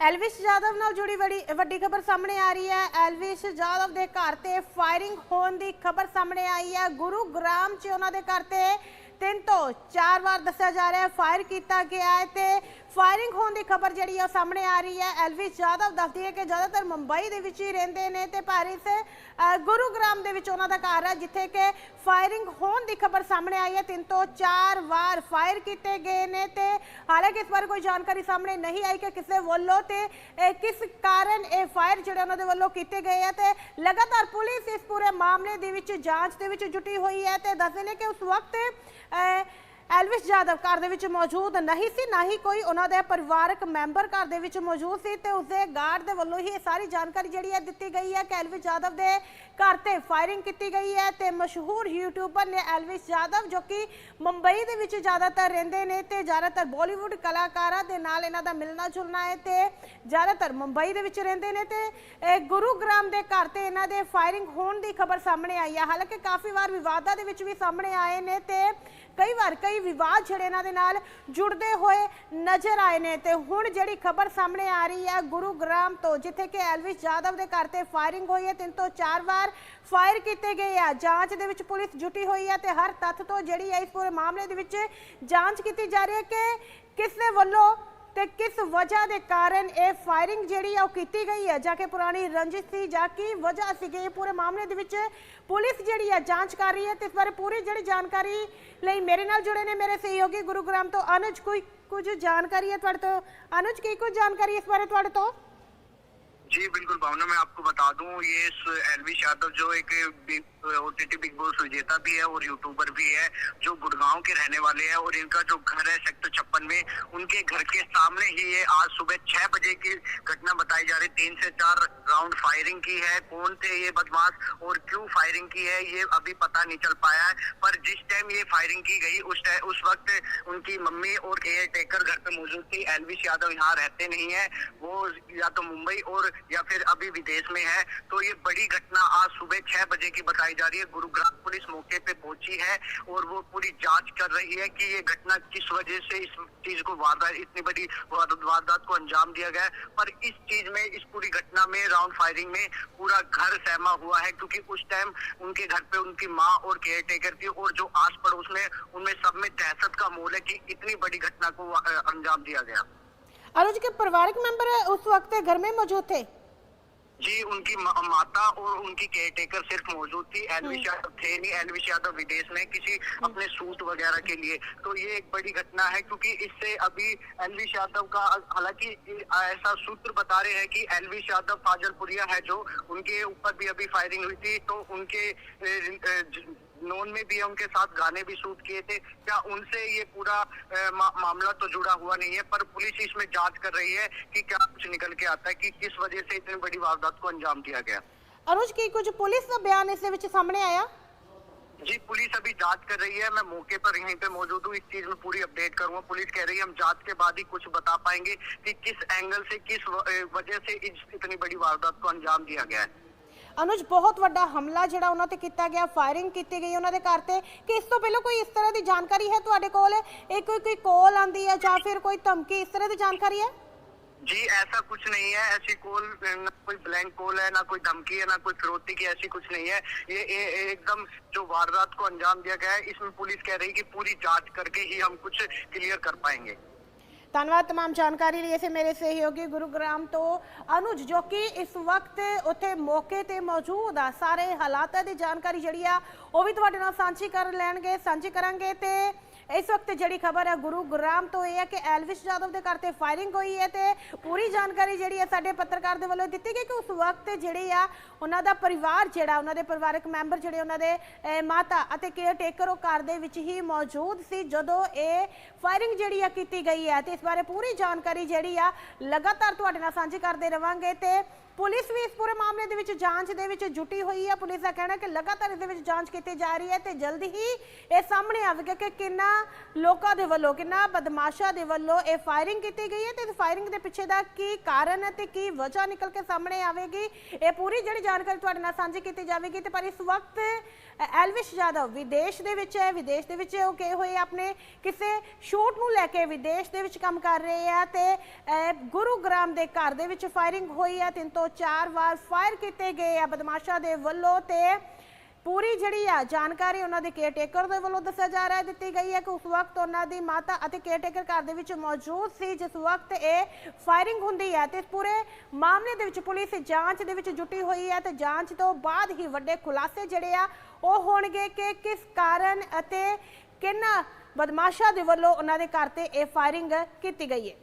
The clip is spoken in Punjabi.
ਐਲਵਿਸ ਜਾਦਵ ਨਾਲ ਜੁੜੀ ਬੜੀ ਵੱਡੀ ਖਬਰ ਸਾਹਮਣੇ ਆ ਰਹੀ ਹੈ। ਐਲਵਿਸ ਜਾਦਵ ਦੇ ਘਰ ਤੇ ਫਾਇਰਿੰਗ ਹੋਣ ਦੀ ਖਬਰ ਸਾਹਮਣੇ ਆਈ ਹੈ। ਗੁਰੂਗ੍ਰਾਮ 'ਚ ਉਹਨਾਂ ਦੇ ਘਰ ਤੇ ਤਿੰਨ ਤੋਂ ਚਾਰ ਵਾਰ ਦੱਸਿਆ ਜਾ ਰਿਹਾ ਹੈ। ਫਾਇਰ ਕੀਤਾ ਗਿਆ ਹੈ ਤੇ ਫਾਇਰਿੰਗ ਹੋਣ ਦੀ ਖਬਰ ਜਿਹੜੀ ਆ ਉਹ ਸਾਹਮਣੇ ਆ ਰਹੀ ਹੈ। ਐਲਵਿਸ ਜਾਦਵ ਦੱਸਦੀ ਹੈ ਕਿ ਜ਼ਿਆਦਾਤਰ ਮੁੰਬਈ ਦੇ ਵਿੱਚ ਹੀ ਰਹਿੰਦੇ ਨੇ ਤੇ ਭਾਰਿਸ ਅ, ਗੁਰੂਗ੍ਰਾਮ ਦੇ ਵਿੱਚ ਉਹਨਾਂ ਦਾ ਘਰ ਹੈ ਜਿੱਥੇ ਕਿ ਫਾਇਰਿੰਗ ਹੋਣ ਦੀ ਖਬਰ ਸਾਹਮਣੇ ਆਈ ਹੈ। ਤਿੰਨ ਤੋਂ ਚਾਰ ਵਾਰ ਫਾਇਰ ਕੀਤੇ ਗਏ ਨੇ ਤੇ ਹਾਲਾਂਕਿ ਇਸ ਬਾਰੇ ਕੋਈ ਜਾਣਕਾਰੀ ਸਾਹਮਣੇ ਨਹੀਂ ਆਈ ਕਿ ਕਿਸੇ ਵੱਲੋਂ ਤੇ ਕਿਸ ਕਾਰਨ ਇਹ ਫਾਇਰ ਜਿਹੜੇ ਉਹਨਾਂ ਦੇ ਵੱਲੋਂ ਕੀਤੇ ਗਏ ਆ ਤੇ ਲਗਾਤਾਰ ਪੁਲਿਸ ਇਸ ਪੂਰੇ ਮਾਮਲੇ ਦੇ ਵਿੱਚ ਜਾਂਚ ਦੇ ਵਿੱਚ ਜੁਟੀ ਹੋਈ ਹੈ ਤੇ ਦੱਸਦੇ ਨੇ ਕਿ ਉਸ ਵਕਤ ਐਲਵਿਸ ਜਾਦਵ ਘਰ ਦੇ ਵਿੱਚ ਮੌਜੂਦ ਨਹੀਂ ਸੀ, ਨਾ ਹੀ ਕੋਈ ਉਹਨਾਂ ਦੇ ਪਰਿਵਾਰਕ ਮੈਂਬਰ ਘਰ ਦੇ ਵਿੱਚ ਮੌਜੂਦ ਸੀ ਤੇ ਉਸਦੇ ਗਾਰਡ ਦੇ ਵੱਲੋਂ ਹੀ ਇਹ ਸਾਰੀ ਜਾਣਕਾਰੀ ਜਿਹੜੀ ਹੈ ਦਿੱਤੀ ਗਈ ਹੈ ਕਿ ਐਲਵਿਸ ਜਾਦਵ ਦੇ ਘਰ ਤੇ ਫਾਇਰਿੰਗ ਕੀਤੀ ਗਈ ਹੈ ਤੇ ਮਸ਼ਹੂਰ ਯੂਟਿਊਬਰ ਨੇ ਐਲਵਿਸ ਜਾਦਵ ਜੋ ਕਿ ਮੁੰਬਈ ਦੇ ਵਿੱਚ ਜ਼ਿਆਦਾਤਰ ਰਹਿੰਦੇ ਨੇ ਤੇ ਜ਼ਿਆਦਾਤਰ ਬਾਲੀਵੁੱਡ ਕਲਾਕਾਰਾਂ ਦੇ ਨਾਲ ਇਹਨਾਂ ਦਾ ਮਿਲਣਾ ਜੁਲਣਾ ਹੈ ਤੇ ਜ਼ਿਆਦਾਤਰ ਮੁੰਬਈ ਦੇ ਵਿੱਚ ਰਹਿੰਦੇ ਨੇ ਤੇ ਇਹ ਗੁਰੂਗ੍ਰਾਮ ਦੇ ਘਰ ਤੇ ਇਹਨਾਂ ਦੇ ਫਾਇਰਿੰਗ ਹੋਣ ਦੀ ਖਬਰ ਸਾਹਮਣੇ ਆਈ ਹੈ। ਹਾਲਾਂਕਿ ਕਾਫੀ ਵਾਰ ਵਿਵਾਦਾਂ ਦੇ ਵਿੱਚ ਵੀ ਸਾਹਮਣੇ ਆਏ ਨੇ ਤੇ ਕਈ ਵਾਰ ਕਈ ਵਿਵਾਦ ਜਿਹੜੇ ਇਹਨਾਂ ਦੇ ਨਾਲ ਜੁੜਦੇ ਹੋਏ ਨਜ਼ਰ ਆਏ ਨੇ ਤੇ ਹੁਣ ਜਿਹੜੀ ਖਬਰ ਸਾਹਮਣੇ ਆ ਰਹੀ ਹੈ ਗੁਰੂਗ੍ਰਾਮ ਤੋਂ, ਜਿੱਥੇ ਕਿ ਐਲਵਿਸ ਜਾਦਵ ਦੇ ਘਰ ਤੇ ਫਾਇਰਿੰਗ ਹੋਈ ਹੈ, ਤਿੰਨ ਤੋਂ ਚਾਰ ਵਾਰ ਫਾਇਰ ਕੀਤੇ ਗਏ ਆ। ਜਾਂਚ ਦੇ ਵਿੱਚ ਪੁਲਿਸ ਜੁਟੀ ਹੋਈ ਹੈ ਤੇ ਹਰ ਤੱਥ ਤੋਂ ਜਿਹੜੀ ਹੈ ਇਸ ਪੂਰੇ ਮਾਮਲੇ ਦੇ ਵਿੱਚ ਜਾਂਚ ਕੀਤੀ ਜਾ ਰਹੀ ਹੈ ਕਿ ਕਿਸ ਦੇ ਵੱਲੋਂ ਤੇ ਕਿਸ ਵਜ੍ਹਾ ਦੇ ਕਾਰਨ ਇਹ ਫਾਇਰਿੰਗ ਜਿਹੜੀ ਆ ਉਹ ਕੀਤੀ ਗਈ ਹੈ? ਜਾਂ ਕਿ ਪੁਰਾਣੀ ਰੰਜਿਸ਼ ਸੀ, ਜਾਂ ਕੀ ਵਜ੍ਹਾ ਸੀਗੀ? ਇਹ ਪੂਰੇ ਮਾਮਲੇ ਦੇ ਵਿੱਚ ਪੁਲਿਸ ਜਿਹੜੀ ਆ ਜਾਂਚ ਕਰ ਰਹੀ ਹੈ ਤੇ ਇਸ ਬਾਰੇ ਪੂਰੀ ਜਿਹੜੀ ਜਾਣਕਾਰੀ ਲਈ ਮੇਰੇ ਨਾਲ ਜੁੜੇ ਨੇ ਮੇਰੇ ਸਹਿਯੋਗੀ ਗੁਰੂਗ੍ਰਾਮ ਤੋਂ। ਅਨੁਜ, ਕੋਈ ਕੁਝ ਜਾਣਕਾਰੀ ਹੈ ਤੁਹਾਡੇ ਤੋਂ? ਅਨੁਜ, ਕੀ ਕੁਝ ਜਾਣਕਾਰੀ ਇਸ ਬਾਰੇ ਤੁਹਾਡੇ ਤੋਂ? जी, बिल्कुल, भावना मैं आपको बता दूँ, ये एलविश यादव जो एक ओटीटी बिग बॉस विजेता भी है और यूट्यूबर भी है, जो गुड़गांव के रहने वाले हैं और इनका जो घर है सेक्टर छप्पन में, उनके घर के सामने ही ये आज सुबह छह बजे की घटना बताई जा रही, तीन से चार राउंड फायरिंग की है, कौन थे ये बदमाश और क्यों फायरिंग की है, ये अभी पता नहीं चल पाया है, पर जिस टाइम ये फायरिंग की गई, उस उस वक्त उनकी मम्मी और केयर टेकर घर पे मौजूद थी एलविश यादव यहाँ रहते नहीं है, वो या तो मुंबई और या फिर अभी विदेश में है तो ये बड़ी घटना आज सुबह छह बजे की बताई जा रही है गुरुग्राम पुलिस मौके पे पहुँची है और वो पूरी जाँच कर रही है कि ये घटना किस वजह से इस चीज़ को वारदात, इतनी बड़ी वारदात को अंजाम दिया गया। पर इस चीज़ में, इस पूरी घटना में, राउंड फायरिंग में पूरा घर सहमा हुआ है, क्योंकि उस टाइम उनके घर पे उनकी माँ और केयर टेकर थी और जो आस पड़ोस में, उनमें सब में दहशत का मोल है कि इतनी बड़ी घटना को अंजाम दिया गया अनुज के पारिवारिक मेंबर उस वक्त घर में मौजूद थे? जी उनकी मा- माता और उनकी केयर टेकर सिर्फ़ मौजूद थी। एलविश यादव थे नहीं एलविश यादव विदेश में किसी अपने सूट वगैरह के लिए। तो ये एक बड़ी घटना है क्योंकि इससे अभी एलविश यादव का हालाँकि ऐसा सूत्र बता रहे हैं कि एलविश यादव फाजलपुरिया है जो उनके ऊपर भी अभी फायरिंग हुई थी। तो उनके नोन में भी उनके साथ गाने भी शूट किए थे। क्या उनसे ये पूरा मा, मामला तो जुड़ा हुआ नहीं है पर पुलिस इसमें जाँच कर रही है कि क्या कुछ निकल के आता है कि किस वजह से इतनी बड़ी वारदात को अंजाम दिया गया। अनुज की कुछ पुलिस का बयान इस सामने आया? जी पुलिस अभी जाँच कर रही है मैं मौके पर यहीं पे मौजूद हूँ इस चीज़ में पूरी अपडेट करूँगा। पुलिस कह रही है हम जाँच के बाद ही कुछ बता पाएँगे कि किस एंगल से किस वजह से इस इतनी बड़ी वारदात को अंजाम दिया गया है। ਅਨੁਜ ਬਹੁਤ ਵੱਡਾ ਹਮਲਾ ਜਿਹੜਾ ਉਹਨਾਂ ਤੇ ਕੀਤਾ ਗਿਆ ਫਾਇਰਿੰਗ ਕੀਤੀ ਗਈ ਉਹਨਾਂ ਦੇ ਘਰ ਤੇ ਕਿ ਇਸ ਤੋਂ ਪਹਿਲਾਂ ਕੋਈ ਇਸ ਤਰ੍ਹਾਂ ਦੀ ਜਾਣਕਾਰੀ ਹੈ ਤੁਹਾਡੇ ਕੋਲ ਇਹ ਕੋਈ ਕੋਈ ਕਾਲ ਆਂਦੀ ਹੈ ਜਾਂ ਫਿਰ ਕੋਈ ਧਮਕੀ ਇਸ ਤਰ੍ਹਾਂ ਦੀ ਜਾਣਕਾਰੀ ਹੈ जी ऐसा कुछ नहीं है ऐसी कॉल न कोई ब्लैंक कॉल है ना कोई धमकी है ना कोई फिरौती की ऐसी कुछ नहीं है ये, ये ये एकदम जो वारदात को अंजाम दिया गया है इसमें पुलिस कह रही है कि पूरी जांच करके ही हम कुछ क्लियर कर पाएंगे ਧੰਨਵਾਦ तमाम ਜਾਣਕਾਰੀ ਲਈ ਇਸੇ ਮੇਰੇ ਸਹਿਯੋਗੀ ਗੁਰੂਗ੍ਰਾਮ ਤੋਂ ਅਨੁਜ ਜੋ ਕਿ ਇਸ ਵਕਤ ਉੱਥੇ ਮੌਕੇ ਤੇ ਮੌਜੂਦ ਆ ਸਾਰੇ ਹਾਲਾਤਾਂ ਦੀ ਜਾਣਕਾਰੀ ਜਿਹੜੀ ਆ ਉਹ ਵੀ ਤੁਹਾਡੇ ਨਾਲ ਸਾਂਝੀ ਕਰ ਲੈਣਗੇ, ਸਾਂਝੀ ਕਰਾਂਗੇ ਤੇ ਇਸ ਵਕਤ ਜਿਹੜੀ ਖਬਰ ਹੈ, ਗੁਰੂ ਗੁਰੂਗ੍ਰਾਮ ਤੋਂ ਇਹ ਹੈ ਕਿ ਐਲਵਿਸ ਜਾਦਵ ਦੇ ਘਰ ਤੇ ਫਾਇਰਿੰਗ ਹੋਈ ਹੈ ਤੇ ਪੂਰੀ ਜਾਣਕਾਰੀ ਜਿਹੜੀ ਹੈ ਸਾਡੇ ਪੱਤਰਕਾਰ ਦੇ ਵੱਲੋਂ ਦਿੱਤੀ ਗਈ ਕਿ ਉਸ ਵਕਤ ਜਿਹੜੀ ਆ ਉਹਨਾਂ ਦਾ ਪਰਿਵਾਰ ਜਿਹੜਾ, ਉਹਨਾਂ ਦੇ ਪਰਿਵਾਰਕ ਮੈਂਬਰ ਜਿਹੜੇ ਉਹਨਾਂ ਦੇ ਮਾਤਾ ਅਤੇ ਕੇਅਰ ਟੇਕਰ ਉਹ ਘਰ ਦੇ ਵਿੱਚ ਹੀ ਮੌਜੂਦ ਸੀ। ਜਦੋਂ ਇਹ ਫਾਇਰਿੰਗ ਜਿਹੜੀ ਆ ਕੀਤੀ ਗਈ ਹੈ ਤੇ ਇਸ ਬਾਰੇ ਪੂਰੀ ਜਾਣਕਾਰੀ ਜਿਹੜੀ ਆ ਲਗਾਤਾਰ ਤੁਹਾਡੇ ਨਾਲ ਸਾਂਝੀ ਕਰਦੇ ਰਵਾਂਗੇ ਤੇ ਪੁਲਿਸ ਵੀ ਇਸ ਪੂਰੇ ਮਾਮਲੇ ਦੇ ਵਿੱਚ ਜਾਂਚ ਦੇ ਵਿੱਚ ਜੁਟੀ ਹੋਈ ਹੈ ਪੁਲਿਸ ਦਾ ਕਹਿਣਾ ਕਿ ਲਗਾਤਾਰ ਇਸ ਦੇ ਵਿੱਚ ਜਾਂਚ ਕੀਤੀ ਜਾ ਰਹੀ ਹੈ ਤੇ ਜਲਦੀ ਹੀ ਇਹ ਸਾਹਮਣੇ ਆਵੇਗਾ ਕਿ ਕਿੰਨਾ ਲੋਕਾਂ ਦੇ ਵੱਲੋਂ ਕਿੰਨਾ ਬਦਮਾਸ਼ਾਂ ਦੇ ਵੱਲੋਂ ਇਹ ਫਾਇਰਿੰਗ ਕੀਤੀ ਗਈ ਹੈ ਤੇ ਇਸ ਫਾਇਰਿੰਗ ਦੇ ਪਿੱਛੇ ਦਾ ਕੀ ਕਾਰਨ ਹੈ ਤੇ ਕੀ ਵਜ੍ਹਾ ਨਿਕਲ ਕੇ ਸਾਹਮਣੇ ਆਵੇਗੀ? ਇਹ ਪੂਰੀ ਜਿਹੜੀ ਜਾਣਕਾਰੀ ਤੁਹਾਡੇ ਨਾਲ ਸਾਂਝੀ ਕੀਤੀ ਜਾਵੇਗੀ ਤੇ ਪਰ ਇਸ ਵਕਤ ਐਲਵਿਸ਼ ਯਾਦਵ ਵਿਦੇਸ਼ ਦੇ ਵਿੱਚ ਹੈ। ਵਿਦੇਸ਼ ਦੇ ਵਿੱਚ ਉਹ ਗਏ ਹੋਏ ਆਪਣੇ ਕਿਸੇ ਸ਼ੂਟ ਨੂੰ ਲੈ ਕੇ ਵਿਦੇਸ਼ ਦੇ ਵਿੱਚ ਕੰਮ ਕਰ ਰਹੇ ਆ ਤੇ ਅ, ਗੁਰੂਗ੍ਰਾਮ ਦੇ ਘਰ ਦੇ ਵਿੱਚ ਫਾਇਰਿੰਗ ਹੋਈ ਹੈ ਤਿੰਨ ਤੋਂ ਚਾਰ ਵਾਰ ਫਾਇਰ ਕੀਤੇ ਗਏ ਆ ਬਦਮਾਸ਼ਾਂ ਦੇ ਵੱਲੋਂ ਤੇ ਪੂਰੀ ਜਿਹੜੀ ਆ ਜਾਣਕਾਰੀ ਉਹਨਾਂ ਦੇ ਕੇਅਰਟੇਕਰ ਦੇ ਵੱਲੋਂ ਦੱਸਿਆ ਜਾ ਰਿਹਾ ਦਿੱਤੀ ਗਈ ਹੈ ਕਿ ਉਸ ਵਕਤ ਉਹਨਾਂ ਦੀ ਮਾਤਾ ਅਤੇ ਕੇਅਰਟੇਕਰ ਘਰ ਦੇ ਵਿੱਚ ਮੌਜੂਦ ਸੀ, ਜਿਸ ਵਕਤ ਇਹ ਫਾਇਰਿੰਗ ਹੁੰਦੀ ਹੈ ਤੇ ਪੂਰੇ ਮਾਮਲੇ ਦੇ ਵਿੱਚ ਪੁਲਿਸ ਜਾਂਚ ਦੇ ਵਿੱਚ ਜੁਟੀ ਹੋਈ ਹੈ ਤੇ ਜਾਂਚ ਤੋਂ ਬਾਅਦ ਹੀ ਵੱਡੇ ਖੁਲਾਸੇ ਜਿਹੜੇ ਆ ਉਹ ਹੋਣਗੇ ਕਿ ਕਿਸ ਕਾਰਨ ਅਤੇ ਕਿੰਨਾ ਬਦਮਾਸ਼ਾਂ ਦੇ ਵੱਲੋਂ ਉਹਨਾਂ ਦੇ ਘਰ ਤੇ ਇਹ ਫਾਇਰਿੰਗ ਕੀਤੀ ਗਈ ਹੈ।